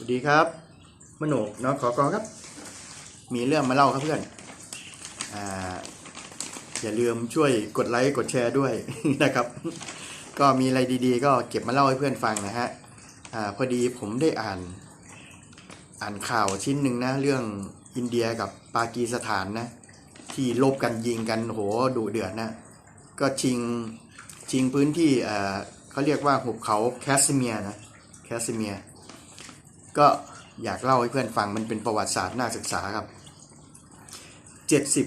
สวัสดีครับมโนกน้องขอกอครับ มีเรื่องมาเล่าครับเพื่อนอ่าอย่าลืมช่วยกดไลค์กดแชร์ด้วยนะครับ ก็มีอะไรดีๆ ก็เก็บมาเล่าให้เพื่อนฟังนะฮะอาพอดีผมได้อ่าน อ่านข่าวชิ้นหนึ่งนะเรื่องอินเดียกับปากีสถานนะ ที่ลบกันยิงกันโหดุเดือดนะ ก็ชิงชิงพื้นที่เอ่อเขาเรียกว่าหุบเขาแคสเมียร์นะแคสเมียร์ ก็อยากเล่าให้เพื่อนฟังมันเป็นประวัติศาสตร์น่าศึกษาครับ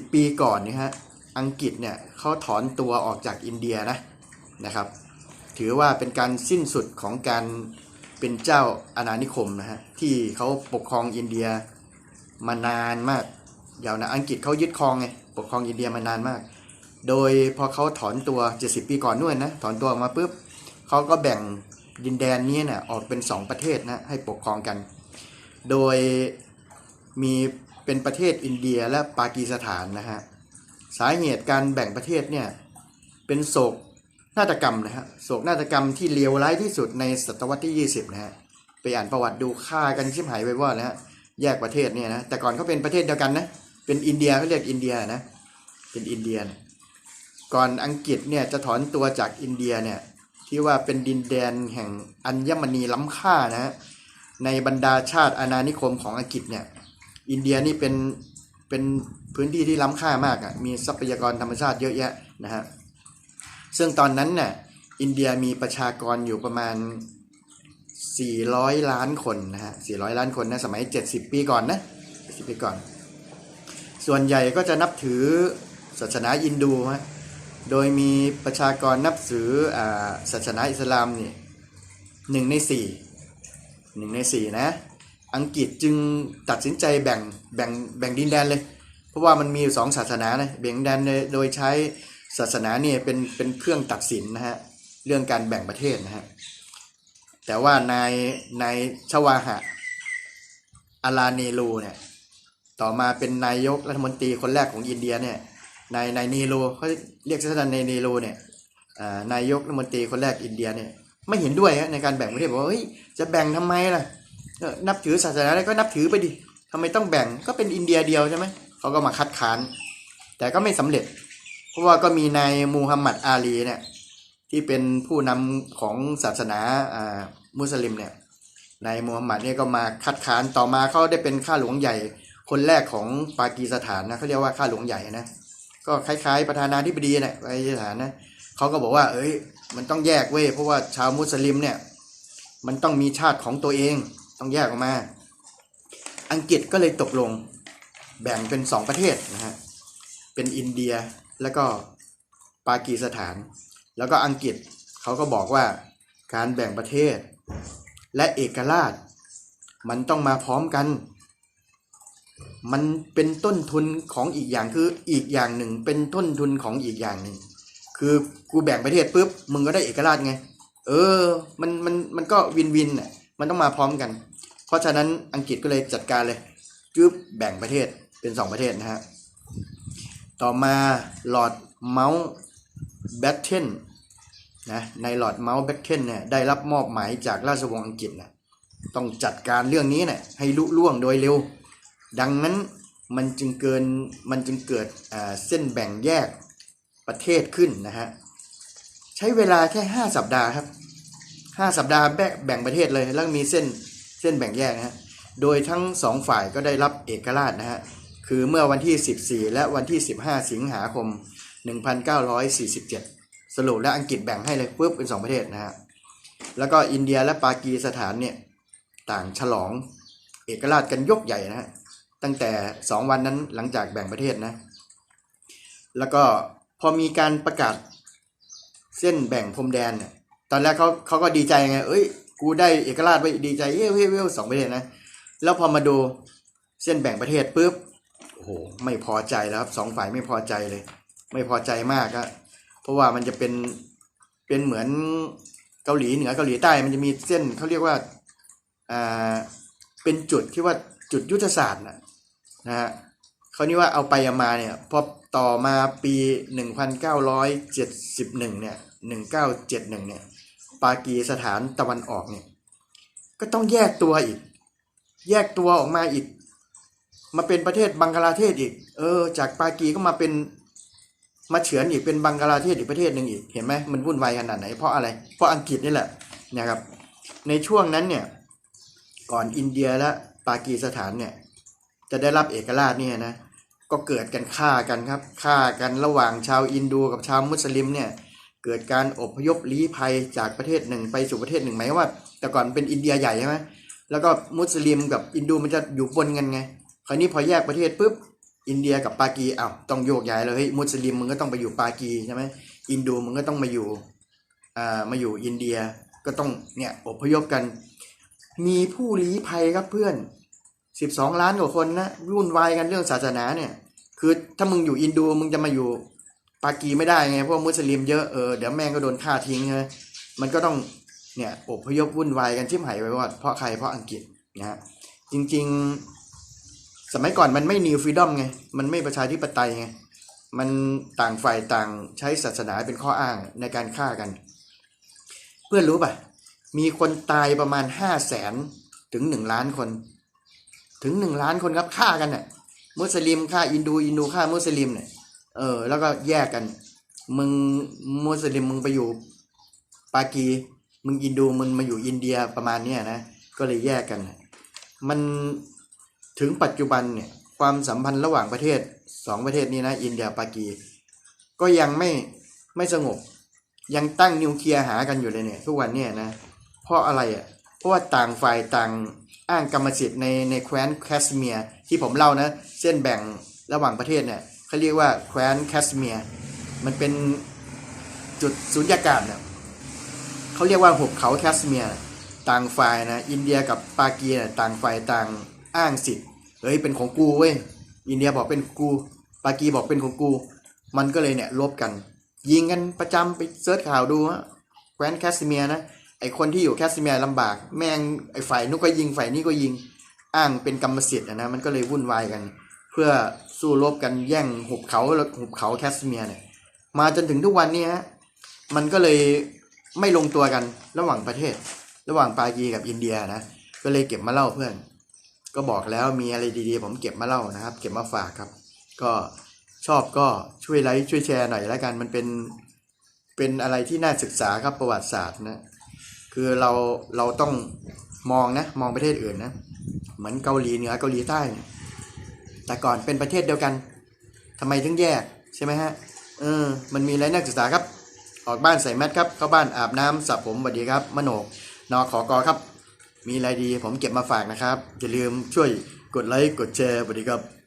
70 ปีก่อนนี่ฮะอังกฤษเนี่ยเขาถอนตัวออกจากอินเดียนะนะครับ ถือว่าเป็นการสิ้นสุดของการเป็นเจ้าอาณานิคมนะฮะที่เขาปกครองอินเดียมานานมากยาวนานอังกฤษเขายึดครองไงปกครองอินเดียมานานมาก โดยพอเขาถอนตัว 70 ปีก่อนนู่นนะถอนตัวออกมาปุ๊บเขาก็แบ่ง ดินแดนนี้นะ่ะออกเป็น2ประเทศนะให้ปกครองกัน โดยมีเป็นประเทศอินเดียและปากีสถานนะฮะสาเหตุการแบ่งประเทศเนี่ยเป็นโศกนาฏกรรมนะฮะโศกนาฏกรรมที่เลวร้ายที่สุดในศตวรรษที่ 20นะฮะไปอ่านประวัติดูฆ่ากันชิบหายไปว่านะฮะแยกประเทศเนี่ยนะแต่ก่อนเขาเป็นประเทศเดียวกันนะเป็นอินเดียเขาเรียกอินเดียนะเป็นอินเดีย ก่อนอังกฤษเนี่ยจะถอนตัวจากอินเดียเนี่ย ที่ว่าเป็นดินแดนแห่งอัญมณีล้ำค่านะฮะในบรรดาชาติอาณานิคมของอังกฤษเนี่ยอินเดียนี่เป็นเป็นพื้นที่ที่ล้ำค่ามากอะ่ะมีทรัพยากรธรรมชาติเยอะแยะนะฮะซึ่งตอนนั้นเนี่ยอินเดียมีประชากรอยู่ประมาณ 400 ล้านคนนะฮะ400 ล้านคนนะสมัย 70 ปีก่อนนะ70 ปีก่อน ส่วนใหญ่ก็จะนับถือศาสนาอินดูฮะ โดยมีประชากรนับถือศาสนาอิสลามนี่หนึ่งในสี่หนึ่งในสี่นะ อังกฤษจึงตัดสินใจแบ่งแบ่งแบ่งดินแดนเลย เพราะว่ามันมีอยู่สองศาสนานะแบ่งดินแดนโดยใช้ศาสนาเนี่ยเป็นเป็นเครื่องตัดสินนะฮะเรื่องการแบ่งประเทศนะฮะแต่ว่านายนายชวาหะอาลาเนรูเนี่ยต่อมาเป็นนายกรัฐมนตรีคนแรกของอินเดียเนี่ย นายนายนีโรเขาเรียกสั้นๆนายนีโรเนี่ยนายกรัฐมนตรีคนแรกอินเดียเนี่ยไม่เห็นด้วยในการแบ่งประเทศบอกว่าเฮ้ยจะแบ่งทำไมล่ะนับถือศาสนาอะไรก็นับถือไปดิทำไมต้องแบ่งก็เป็นอินเดียเดียวใช่ไหมเขาก็มาคัดค้าน แต่ก็ไม่สำเร็จ เพราะว่าก็มีนายมูฮัมหมัดอาลีเนี่ยที่เป็นผู้นำของศาสนาอ่ามุสลิมเนี่ยนายมูฮัมหมัดเนี่ยก็มาคัดค้านต่อมาเขาได้เป็นข้าหลวงใหญ่คนแรกของปากีสถานนะเขาเรียกว่าข้าหลวงใหญ่นะ ก็คล้ายๆ ประธานาธิบดีแหละปากีสถานนะเขาก็บอกว่า เอ้ย มันต้องแยกเว้ยเพราะว่าชาวมุสลิมเนี่ย มันต้องมีชาติของตัวเอง ต้องแยกออกมา อังกฤษก็เลยตกลงแบ่งเป็นสองประเทศนะฮะเป็นอินเดียแล้วก็ปากีสถาน แล้วก็อังกฤษเขาก็บอกว่าการแบ่งประเทศ และเอกราช มันต้องมาพร้อมกัน มันเป็นต้นทุนของอีกอย่างคืออีกอย่างหนึ่ง เป็นต้นทุนของอีกอย่างหนึ่ง คือกูแบ่งประเทศปุ๊บมึงก็ได้เอกราชไง เออ มันมันมันก็วินวินอะมันต้องมาพร้อมกัน เพราะฉะนั้นอังกฤษก็เลยจัดการเลยจึ๊บแบ่งประเทศเป็นสองประเทศนะฮะต่อมาลอดเมาส์แบตเทนนะในลอดเมาส์แบตเทนเนี่ยได้รับมอบหมายจากราชวงศ์อังกฤษนะต้องจัดการเรื่องนี้เนี่ยให้ลุล่วงโดยเร็ว ดังนั้นมันจึงเกินมันจึงเกิดเส้นแบ่งแยกประเทศขึ้นนะฮะใช้เวลาแค่ห้าสัปดาห์ครับห้าสัปดาห์แบ่งประเทศเลยแล้วมีเส้นเส้นแบ่งแยกนะฮะโดยทั้งสองฝ่ายก็ได้รับเอกราชนะฮะคือเมื่อวันที่ 14 และวันที่ 15 สิงหาคม 1947 สรุปแล้วอังกฤษแบ่งให้เลยปุ๊บเป็นสองประเทศนะฮะแล้วก็อินเดียและปากีสถานเนี่ยต่างฉลองเอกราชกันยกใหญ่นะฮะ ตั้งแต่สองวันนั้นหลังจากแบ่งประเทศนะ แล้วก็พอมีการประกาศเส้นแบ่งพรมแดนเนี่ยตอนแรกเขาเขาก็ดีใจไง เอ้ย กูได้เอกราชไปดีใจเฮ้ยเฮ้ยเฮ้ยสองประเทศนะ แล้วพอมาดูเส้นแบ่งประเทศปุ๊บโอ้โหไม่พอใจแล้วครับสองฝ่ายไม่พอใจเลย ไม่พอใจมากอะเพราะว่ามันจะเป็นเป็นเหมือนเกาหลีเหนือเกาหลีใต้มันจะมีเส้นเขาเรียกว่าอ่าเป็นจุดที่ว่าจุดยุทธศาสตร์นะ นะฮะเขานี่ว่าเอาไปเอามาเนี่ยพอต่อมาปี 1971 เนี่ย 1971 เนี่ย ปากีสถานตะวันออกเนี่ย ก็ต้องแยกตัวอีก แยกตัวออกมาอีก มาเป็นประเทศบังกลาเทศอีก เออ จากปากีก็มาเป็นมาเฉือนอีกเป็นบังกลาเทศอีกประเทศหนึ่งอีก เห็นไหมมันวุ่นวายขนาดไหน เพราะอะไร เพราะอังกฤษนี่แหละนะครับ ในช่วงนั้นเนี่ย ก่อนอินเดียและปากีสถานเนี่ย จะได้รับเอกราชเนี่ยนะก็เกิดกันฆ่ากันครับฆ่ากันระหว่างชาวอินดูกับชาวมุสลิมเนี่ยเกิดการอพยพลี้ภัยจากประเทศหนึ่งไปสู่ประเทศหนึ่งหมายว่า แต่ก่อนเป็นอินเดียใหญ่ใช่ไหมแล้วก็มุสลิมกับอินดูมันจะอยู่บนกันไงคราวนี้พอแยกประเทศปุ๊บอินเดียกับปากีอ้าวต้องโยกย้ายเลยเฮ้ยมุสลิมมึงก็ต้องไปอยู่ปากีใช่ไหมอินดูมึงก็ต้องมาอยู่อ่ามาอยู่อินเดียก็ต้องเนี่ยอพยพกัน มีผู้ลี้ภัยครับเพื่อน สิบสองล้านกว่าคนนะวุ่นวายกันเรื่องศาสนาเนี่ย คือถ้ามึงอยู่อินโดมึงจะมาอยู่ปากีไม่ได้ไงเพราะมุสลิมเยอะเออเดี๋ยวแม่งก็โดนฆ่าทิ้งใช่ไหมมันก็ต้องเนี่ยอบพยพวุ่นวายกันชิบหายไปว่าเพราะใครเพราะอังกฤษนะฮะจริง ๆ สมัยก่อนมันไม่นิวฟรีดอมไงมันไม่ประชาธิปไตยไงมันต่างฝ่ายต่างใช้ศาสนาเป็นข้ออ้างในการฆ่ากัน เพื่อนรู้ป่ะ มีคนตายประมาณห้าแสนถึงหนึ่งล้านคน ถึงหนึ่งล้านคนครับฆ่ากันน่ะมุสลิมฆ่าอินดูอินดูฆ่ามุสลิมเนี่ยเออ แล้วก็แยกกัน มึงมุสลิมมึงไปอยู่ปากี มึงอินดูมึงมาอยู่อินเดียประมาณเนี้ยนะก็เลยแยกกัน มันถึงปัจจุบันเนี่ยความสัมพันธ์ระหว่างประเทศสองประเทศนี้นะอินเดียปากี ก็ยังไม่ไม่สงบ ยังตั้งนิวเคลียร์หากันอยู่เลยเนี่ย ทุกวันเนี่ยนะเพราะอะไรอะเพราะว่าต่างฝ่ายต่าง อ้างกรรมสิทธิ์ในในแคว้นแคสเมียร์ที่ผมเล่านะเส้นแบ่งระหว่างประเทศเนี่ยเขาเรียกว่าแคว้นแคสเมียร์มันเป็นจุดสุญญากาศเนี่ยเขาเรียกว่าหุบเขาแคสเมียร์ต่างฝ่ายนะอินเดียกับปากีเนี่ยต่างฝ่ายต่างอ้างสิทธิ์เฮ้ยเป็นของกูเว้ยอินเดียบอกเป็นกู ปากีบอกเป็นของกู มันก็เลยเนี่ยลบกัน ยิงกันประจำไปเสิร์ชข่าวดูฮะแคว้นแคสเมียร์นะ ไอคนที่อยู่แคสเมียร์ลำบาก แม่งไอฝ่ายนู้นก็ยิงฝ่ายนี้ก็ยิงอ้างเป็นกรรมสิทธิ์อะนะมันก็เลยวุ่นวายกัน เพื่อสู้รบกันแย่งหุบเขาหุบเขาแคสเมียร์เนี่ยมาจนถึงทุกวันนี้ฮะมันก็เลยไม่ลงตัวกันระหว่างประเทศ ระหว่างปากีกับอินเดียนะก็เลยเก็บมาเล่าเพื่อน ก็บอกแล้วมีอะไรดีๆ ผมเก็บมาเล่านะครับ เก็บมาฝากครับ ก็ชอบก็ช่วยไลค์ช่วยแชร์หน่อยแล้วกันมันเป็นเป็นอะไรที่น่าศึกษาครับประวัติศาสตร์นะ คือเราเราต้องมองนะมองประเทศอื่นนะเหมือนเกาหลีเหนือเกาหลีใต้เนี่ยแต่ก่อนเป็นประเทศเดียวกันทำไมถึงแยกใช่ไหมฮะเออมันมีอะไรน่าศึกษาครับ ออกบ้านใส่แมสครับเข้าบ้านอาบน้ำสระผมสวัสดีครับ มโนกนอขอกอครับ มีอะไรดีผมเก็บมาฝากนะครับอย่าลืมช่วยกดไลค์กดแชร์สวัสดีครับ